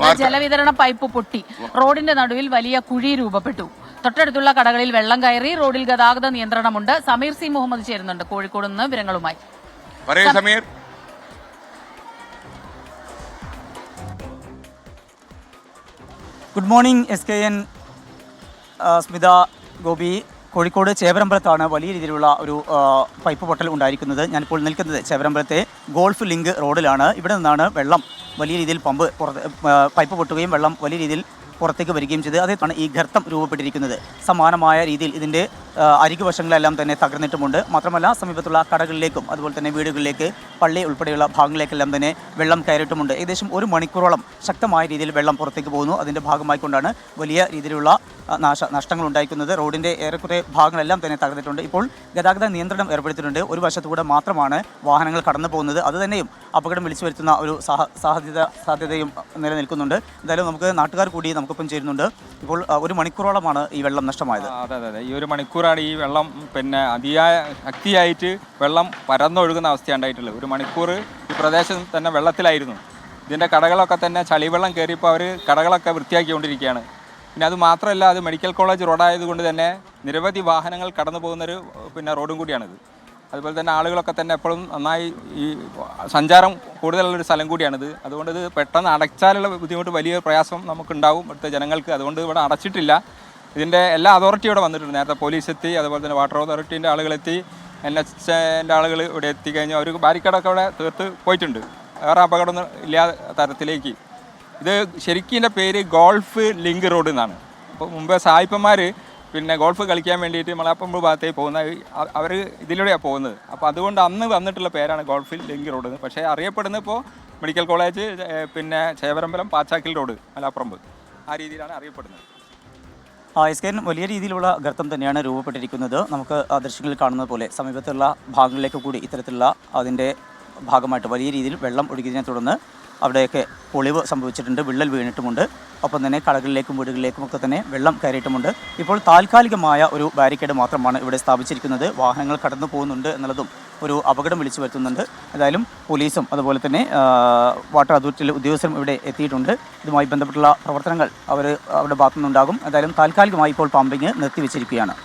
പറയുന്നത് ജലവിതരണ പൈപ്പ് പൊട്ടി. റോഡിന്റെ നടുവിൽ വലിയ കുഴി രൂപപ്പെട്ടു. തൊട്ടടുത്തുള്ള കടകളിൽ വെള്ളം കയറി റോഡിൽ ഗതാഗത നിയന്ത്രണമുണ്ട്. സമീർ സി മുഹമ്മദ് ചേരുന്നുണ്ട് കോഴിക്കോട് നിന്ന് വിവരങ്ങളുമായി. Sameer. Good morning S K N Smitha Gopi. Kozhikode ചേവരമ്പലത്താണ് വലിയ രീതിയിലുള്ള ഒരു പൈപ്പ് പൊട്ടൽ ഉണ്ടായിരിക്കുന്നത്. ഞാനിപ്പോൾ നിൽക്കുന്നത് ചേവരമ്പലത്തെ ഗോൾഫ് ലിങ്ക് റോഡിലാണ്. ഇവിടെ നിന്നാണ് വെള്ളം വലിയ രീതിയിൽ പമ്പ് പുറത്ത് പൈപ്പ് പൊട്ടുകയും വെള്ളം വലിയ രീതിയിൽ പുറത്തേക്ക് വരികയും ചെയ്ത് അതേ ഈ ഗർത്തം രൂപപ്പെട്ടിരിക്കുന്നത്. സമാനമായ രീതിയിൽ ഇതിന്റെ ആ, അരികുവശങ്ങളെല്ലാം തന്നെ തകർന്നിട്ടുമുണ്ട്. മാത്രമല്ല സമീപത്തുള്ള കടകളിലേക്കും അതുപോലെ തന്നെ വീടുകളിലേക്ക് പള്ളി ഉൾപ്പെടെയുള്ള ഭാഗങ്ങളിലേക്കെല്ലാം തന്നെ വെള്ളം കയറിയിട്ടുമുണ്ട്. ഏകദേശം ഒരു മണിക്കൂറോളം ശക്തമായ രീതിയിൽ വെള്ളം പുറത്തേക്ക് പോകുന്നു. അതിന്റെ ഭാഗമായിക്കൊണ്ടാണ് വലിയ രീതിയിലുള്ള നാശ നഷ്ടങ്ങൾ ഉണ്ടായിരിക്കുന്നത് റോഡിന്റെ ഏറെക്കുറെ ഭാഗങ്ങളെല്ലാം തന്നെ തകർന്നിട്ടുണ്ട്. ഇപ്പോൾ ഗതാഗത നിയന്ത്രണം ഏർപ്പെടുത്തിയിട്ടുണ്ട്. ഒരു വശത്തുകൂടെ മാത്രമാണ് വാഹനങ്ങൾ കടന്നു പോകുന്നത്. അത് തന്നെയും അപകടം വിളിച്ചു വരുത്തുന്ന ഒരു സാധ്യത സാധ്യതയും നിലനിൽക്കുന്നുണ്ട്. എന്തായാലും നമുക്ക് നാട്ടുകാർ കൂടി നമുക്കൊപ്പം ചേരുന്നുണ്ട്. ഇപ്പോൾ ഒരു മണിക്കൂറോളമാണ് ഈ വെള്ളം നഷ്ടമായത്. അതെ അതെ ഈ ഒരു മണിക്കൂറാണ് ഈ വെള്ളം പിന്നെ അതിയായ ശക്തിയായിട്ട് വെള്ളം പരന്നൊഴുകുന്ന അവസ്ഥ ഉണ്ടായിട്ടുള്ളത് ഒരു മണിക്കൂർ ഈ പ്രദേശം തന്നെ വെള്ളത്തിലായിരുന്നു. ഇതിന്റെ കടകളൊക്കെ തന്നെ ചളിവെള്ളം കയറിയപ്പോൾ അവർ കടകളൊക്കെ വൃത്തിയാക്കിക്കൊണ്ടിരിക്കുകയാണ്. പിന്നെ അത് മാത്രമല്ല അത് മെഡിക്കൽ കോളേജ് റോഡായതുകൊണ്ട് തന്നെ നിരവധി വാഹനങ്ങൾ കടന്നു പോകുന്നൊരു പിന്നെ റോഡും കൂടിയാണിത്. അതുപോലെ തന്നെ ആളുകളൊക്കെ തന്നെ എപ്പോഴും നന്നായി ഈ സഞ്ചാരം കൂടുതലുള്ളൊരു സ്ഥലം കൂടിയാണിത്. അതുകൊണ്ട് ഇത് പെട്ടെന്ന് അടച്ചാലുള്ള ബുദ്ധിമുട്ട് വലിയ പ്രയാസം നമുക്കുണ്ടാവും ഇവിടുത്തെ ജനങ്ങൾക്ക്. അതുകൊണ്ട് ഇവിടെ അടച്ചിട്ടില്ല. ഇതിന്റെ എല്ലാ അതോറിറ്റിയും ഇവിടെ വന്നിട്ടുണ്ട്. നേരത്തെ പോലീസ് എത്തി അതുപോലെ തന്നെ വാട്ടർ അതോറിറ്റീന്റെ ആളുകളെത്തി എൻ എച്ച് എന്റെ ആളുകൾ ഇവിടെ എത്തിക്കഴിഞ്ഞു അവർ ബാരിക്കേഡൊക്കെ ഇവിടെ തീർത്ത് പോയിട്ടുണ്ട്. വേറെ അപകടമൊന്നും ഇല്ലാത്ത തരത്തിലേക്ക്. ഇത് ശരിക്കും പേര് ഗോൾഫ് ലിങ്ക് റോഡ് എന്നാണ്. അപ്പോൾ മുമ്പേ സായിപ്പന്മാർ പിന്നെ ഗോൾഫ് കളിക്കാൻ വേണ്ടിയിട്ട് മലപ്പുറം ഭാഗത്തേക്ക് പോകുന്ന അവർ ഇതിലൂടെയാണ് പോകുന്നത്. അപ്പോൾ അതുകൊണ്ട് അന്ന് വന്നിട്ടുള്ള പേരാണ് ഗോൾഫ് ലിങ്ക് റോഡ് എന്ന്. പക്ഷേ അറിയപ്പെടുന്ന ഇപ്പോൾ മെഡിക്കൽ കോളേജ് പിന്നെ ചേവരമ്പലം പാച്ചാക്കിൽ റോഡ് മലാപ്പറമ്പ് ആ രീതിയിലാണ് അറിയപ്പെടുന്നത്. ആ എസ് കെ വലിയ രീതിയിലുള്ള ഗർത്തം തന്നെയാണ് രൂപപ്പെട്ടിരിക്കുന്നത്. നമുക്ക് ദൃശ്യങ്ങളിൽ കാണുന്നത് പോലെ സമീപത്തുള്ള ഭാഗങ്ങളിലേക്ക് കൂടി ഇത്തരത്തിലുള്ള അതിന്റെ ഭാഗമായിട്ട് വലിയ രീതിയിൽ വെള്ളം ഒഴുകിയതിനെ തുടർന്ന് അവിടെയൊക്കെ പൊളിവ് സംഭവിച്ചിട്ടുണ്ട് വിള്ളൽ വീണിട്ടുമുണ്ട്. ഒപ്പം തന്നെ കടകളിലേക്കും വീടുകളിലേക്കും ഒക്കെ തന്നെ വെള്ളം കയറിയിട്ടുമുണ്ട്. ഇപ്പോൾ താൽക്കാലികമായ ഒരു ബാരിക്കേഡ് മാത്രമാണ് ഇവിടെ സ്ഥാപിച്ചിരിക്കുന്നത്. വാഹനങ്ങൾ കടന്നു പോകുന്നുണ്ട് എന്നുള്ളതും ഒരു അപകടം വിളിച്ചു വരുത്തുന്നുണ്ട്. ഏതായാലും പോലീസും അതുപോലെ തന്നെ വാട്ടർ അതോറിറ്റിയിലെ ഉദ്യോഗസ്ഥരും ഇവിടെ എത്തിയിട്ടുണ്ട്. ഇതുമായി ബന്ധപ്പെട്ടുള്ള പ്രവർത്തനങ്ങൾ അവർ അവരുടെ ഭാഗത്തുനിന്നുണ്ടാകും. ഏതായാലും താൽക്കാലികമായി ഇപ്പോൾ പമ്പിങ് നിർത്തിവെച്ചിരിക്കുകയാണ്.